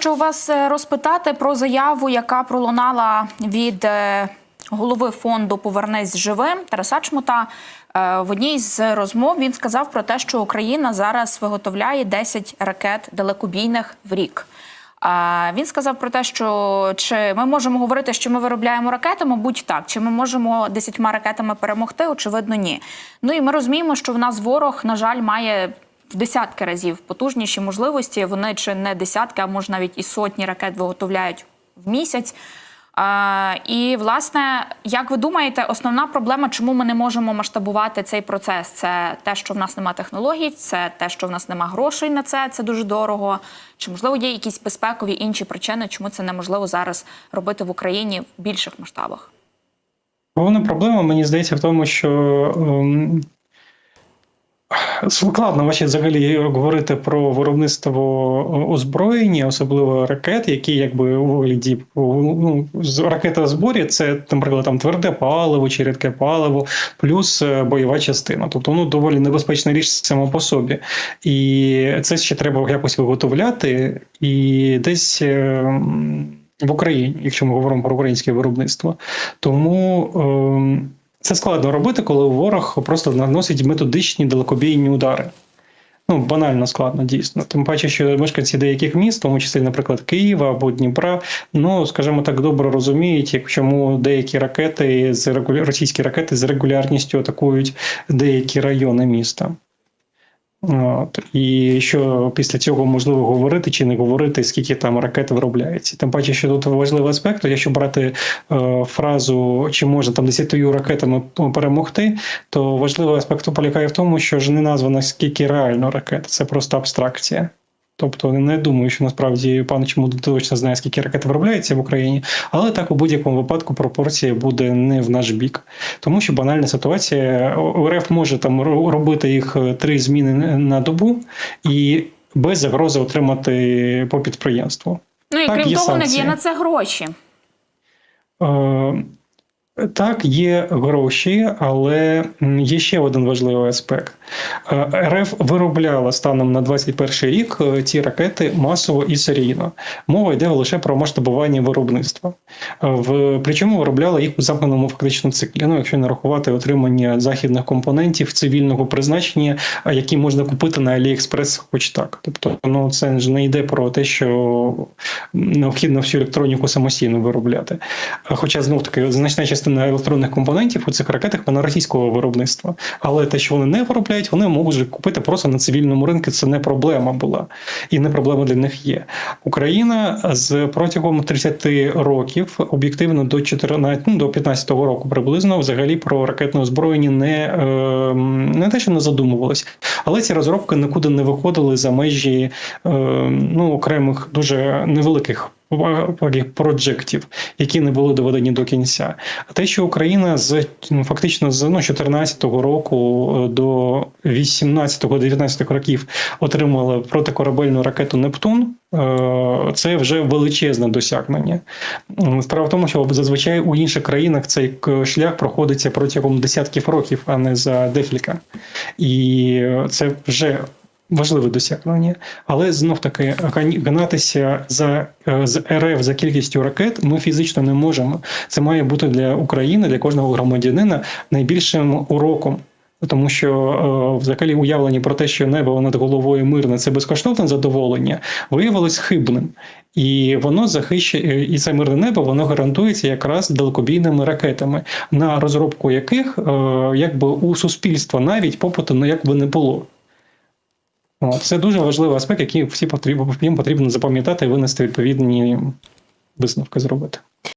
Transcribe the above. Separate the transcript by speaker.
Speaker 1: Хочу вас е, розпитати про заяву, яка пролунала від е, голови фонду Повернись живим Тараса Чмута. Е, В одній з розмов він сказав про те, що Україна зараз виготовляє 10 ракет далекобійних в рік. А Він сказав про те, що чи ми можемо говорити, що ми виробляємо ракети, мабуть, так. Чи ми можемо десятьма ракетами перемогти? Очевидно, ні. Ну і ми розуміємо, що в нас ворог, на жаль, має в десятки разів потужніші можливості. Вони чи не десятки, а може навіть і сотні ракет виготовляють в місяць. А, і власне, як ви думаєте, основна проблема, чому ми не можемо масштабувати цей процес? Це те, що в нас немає технологій, це те, що в нас немає грошей на це, це дуже дорого. Чи можливо є якісь безпекові інші причини, чому це неможливо зараз робити в Україні в більших масштабах?
Speaker 2: Головна проблема, мені здається, в тому, що ем, складно вообще взагалі говорити про виробництво озброєння, особливо ракет, які якби у вигляді ну, ракета зборі це, наприклад, там тверде паливо чи рідке паливо, плюс е, бойова частина. Тобто воно доволі небезпечна річ само по собі. І це ще треба якось виготовляти і десь. ем, В Україні, якщо ми говоримо про українське виробництво, тому ем, це складно робити, коли ворог просто наносить методичні далекобійні удари. Ну, банально складно, дійсно. Тим паче, що мешканці деяких міст, в тому числі, наприклад, Києва або Дніпра, ну, скажімо так, добре розуміють, чому деякі ракети з російські ракети з регулярністю атакують деякі райони міста. От. І що після цього можливо говорити чи не говорити, скільки там ракет виробляється. Тим паче, що тут важливий аспект, якщо брати е, фразу, чи можна там десятою ракетами перемогти, то важливий аспект полягає в тому, що ж не названо скільки реально ракет, це просто абстракція. Тобто не думаю, що насправді пан Чмут точно знає, скільки ракет виробляється в Україні, але так у будь-якому випадку пропорція буде не в наш бік. Тому що банальна ситуація РФ може там робити їх е, три зміни на добу і без загрози отримати по підприємству.
Speaker 1: Ну і
Speaker 2: Так,
Speaker 1: крім того, них є на це гроші.
Speaker 2: Е, Так, є гроші, але є ще один важливий аспект. Е, РФ виробляла станом на 21 рік е, ці ракети масово і серійно. Мова йде лише про масштабування виробництва. Е, В причому виробляла їх у замкненому фактично циклі. Ну, якщо не рахувати отримання західних компонентів цивільного призначення, які можна купити на AliExpress хоч так. Тобто, ну це ж не йде про те, що необхідно всю електроніку самостійно виробляти. Хоча знов таки значна частина електронних компонентів у цих ракетах вона російського виробництва. Але те, що вони не виробляють, вони можуть купити просто на цивільному ринку. Це не проблема була, і не проблема для них є. Україна з протягом 30 років об'єктивно до 14, ну, до 15-го року приблизно взагалі про ракетне озброєння не, е, не те, що не задумувалось, але ці розробки нікуди не виходили за межі е, ну, окремих дуже невеликих проджектів, які не були доведені до кінця. А те, що Україна з ну, фактично з ну, 14-го року е, до 18-19 років отримала протикорабельну ракету Нептун. е, Це вже величезне досягнення. Справа в тому, що зазвичай у інших країнах цей шлях проходиться протягом десятків років, а не за декілька. І е, це вже важливе досягнення. Але знов таки гнатися за е, з РФ за кількістю ракет ми фізично не можемо. Це має бути для України, для кожного громадянина найбільшим уроком. Тому що е, взагалі уявлення про те, що небо над головою мирне це безкоштовне задоволення, виявилось хибним, і воно захищає і це мирне небо, воно гарантується якраз далекобійними ракетами, на розробку яких е, якби у суспільства навіть попиту ну, якби не було. Це дуже важливий аспект, який всім потрібно, потрібно запам'ятати і винести відповідні висновки зробити.